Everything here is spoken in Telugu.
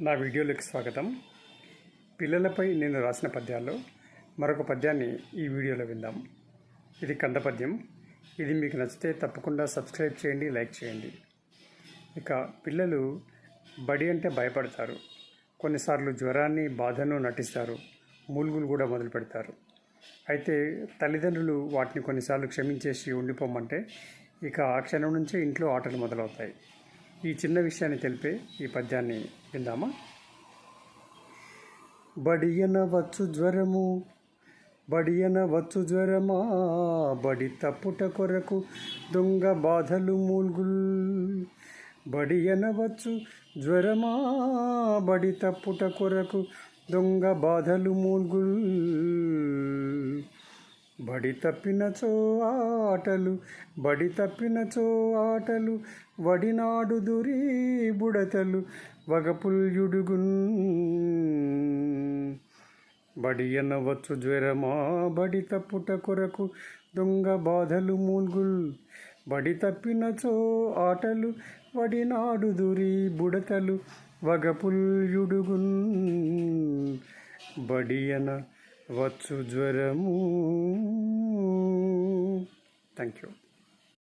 నా వీడియోలోకి స్వాగతం. పిల్లలపై నేను రాసిన పద్యాల్లో మరొక పద్యాన్ని ఈ వీడియోలో విందాం. ఇది కంద పద్యం. ఇది మీకు నచ్చితే తప్పకుండా సబ్స్క్రైబ్ చేయండి లైక్ చేయండి. ఇక పిల్లలు బడి అంటే భయపడతారు. కొన్నిసార్లు జ్వరాన్ని బాధను నటిస్తారు. మూలుగులు కూడా మొదలు పెడతారు. అయితే తల్లిదండ్రులు వాటిని కొన్నిసార్లు క్షమించేసి ఉండిపోమంటే ఇక ఆ క్షణం నుంచే ఇంట్లో ఆటలు మొదలవుతాయి. ఈ చిన్న విషయాన్ని తెలిపే ఈ పద్యాన్ని విందామా? బడియన వచ్చు జ్వరము బడియన వచ్చు జ్వరమా బడి తప్పుట కొరకు దొంగ బాధలు మూల్గుల్. బడియన వచ్చు జ్వరమా బడి తప్పుట కొరకు దొంగ బాధలు మూల్గుల్. బడి తప్పినచో ఆటలు బడి తప్పినచో ఆటలు వడినాడు దురీ బుడతలు వగపుల్యుడుగున్. బడి అనవచ్చు జ్వరమా బడి తప్పుట కొరకు దొంగ బాధలు మూల్గుల్. బడి తప్పినచో ఆటలు వడినాడు దురి బుడతలు వగపుల్యుడుగున్. బడియన వచ్చు జ్వరము. Thank you